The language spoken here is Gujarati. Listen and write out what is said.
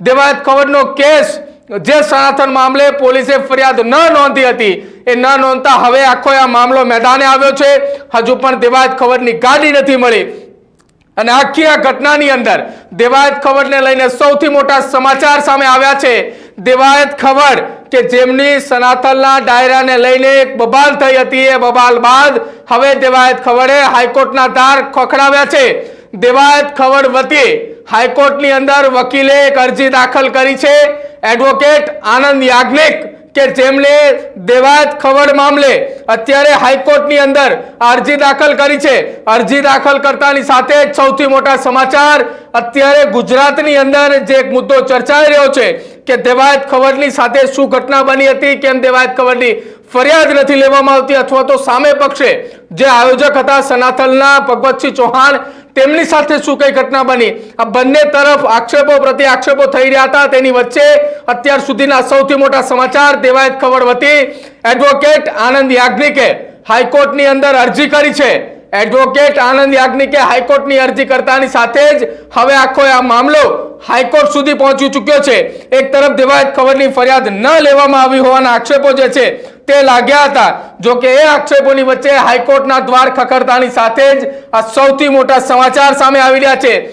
દેવાયત ખબરનો કેસ જે સનાતન મામલે પોલીસે ફરિયાદ ન નોંધી હતી, એ ન નોંધતા હવે આખો આ મામલો મેદાને આવ્યો છે. હજુ પણ દેવાયત ખબરની ગાડી નથી મળી. અને આખી આ ઘટનાની અંદર દેવાયત ખબરને લઈને સૌથી મોટા સમાચાર સામે આવ્યા છે. દેવાયત ખબર કે જેમની સનાતનના ડાયરાને લઈને એક બબાલ થઈ હતી, એ બબાલ બાદ હવે દેવાયત ખબરે હાઈકોર્ટના ધાર ખખડાવ્યા છે. દેવાયત ખવડ વતી હાઈકોર્ટની અંદર વકીલે એક અરજી દાખલ કરી છે. એડવોકેટ આનંદ યાજ્ઞિક કે જેમણે દેવાયત ખવડ મામલે અત્યારે હાઈકોર્ટની અંદર અરજી દાખલ કરી છે. અરજી દાખલ કરતાની સાથે જ સૌથી મોટા સમાચાર, અત્યારે ગુજરાતની અંદર જે એક મુદ્દો ચર્ચાઈ રહ્યો છે કે દેવાયત ખવડની સાથે શું ઘટના બની હતી, કેમ દેવાયત ખવડની ફરિયાદ નથી લેવામાં આવતી અથવા તો સામે પક્ષે જે આયોજક હતા સનાતનના ભગવતસિંહ ચૌહાણ તેમની સાથે શું કઈ ઘટના બની? આ બંને તરફ આક્ષેપો પ્રતિ આક્ષેપો થઈ રહ્યા હતા. તેની વચ્ચે અત્યાર સુધીના સૌથી મોટા સમાચાર દેવાયત ખબર વતી એડવોકેટ આનંદ યાજ્ઞિકે હાઈકોર્ટની અંદર અરજી કરી છે. એડવોકેટ આનંદ યાજ્ઞિકે હાઈકોર્ટની અરજી કરતાની સાથે જ હવે આખો આ મામલો હાઈકોર્ટ સુધી પહોંચી ચૂક્યો છે. એક તરફ દેવાયત ખબરની ફરિયાદ ન લેવામાં આવી હોવાના આક્ષેપો જે છે તે લાગ્યા હતા. જો કે એ આક્ષેપોની વચ્ચે હાઈકોર્ટના દ્વાર ખખડતાની સાથે જ આ સૌથી મોટા સમાચાર સામે આવી રહ્યા છે.